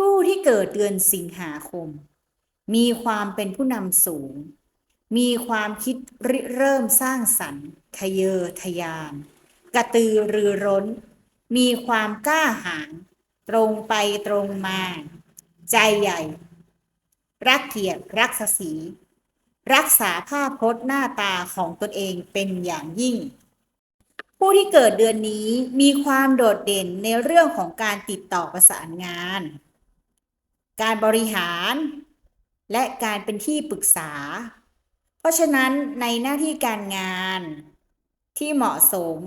ผู้ที่เกิดเดือนสิงหาคม มีความเป็นผู้นำสูง มีความคิดริเริ่มสร้างสรรค์ทะเยอทะยาน กระตือรือร้น มีความกล้าหาญตรงไปตรงมา ใจใหญ่ รักเกียรติรักศักดิ์ศรีรักษาภาพพจน์หน้าตาของตนเองเป็นอย่างยิ่ง ผู้ที่เกิดเดือนนี้มีความโดดเด่นในเรื่องของการติดต่อประสานงาน การบริหาร และการเป็นที่ปรึกษา เพราะฉะนั้นในหน้าที่การงานที่เหมาะสม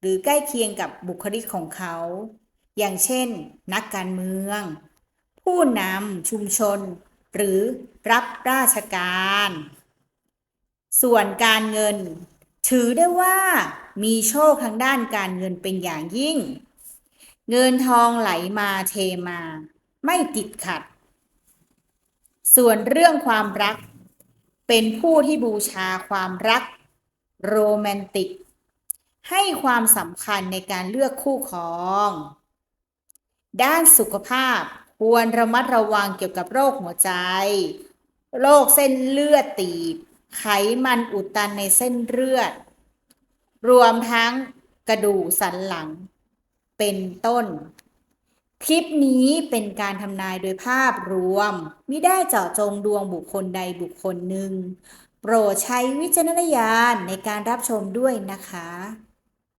หรือใกล้เคียงกับบุคลิกของเขา อย่างเช่น นักการเมือง ผู้นำชุมชน หรือรับราชการ ส่วนการเงิน ถือได้ว่ามีโชคทางด้านการเงินเป็นอย่างยิ่ง เงินทองไหลมาเทมา ไม่ติดขัด ส่วนเรื่องความรัก เป็นผู้ที่บูชาความรัก โรแมนติก ให้ความสำคัญในการเลือกคู่ครอง ด้านสุขภาพควรระมัดระวังเกี่ยวกับโรคหัวใจ โรคเส้นเลือดตีบ ไขมันอุดตันในเส้นเลือด รวมทั้งกระดูกสันหลัง เป็นต้น คลิปนี้เป็นการทำนายโดยภาพรวม ไม่ได้เจาะจงดวงบุคคลใดบุคคลหนึ่ง โปรดใช้วิจารณญาณในการรับชมด้วยนะคะ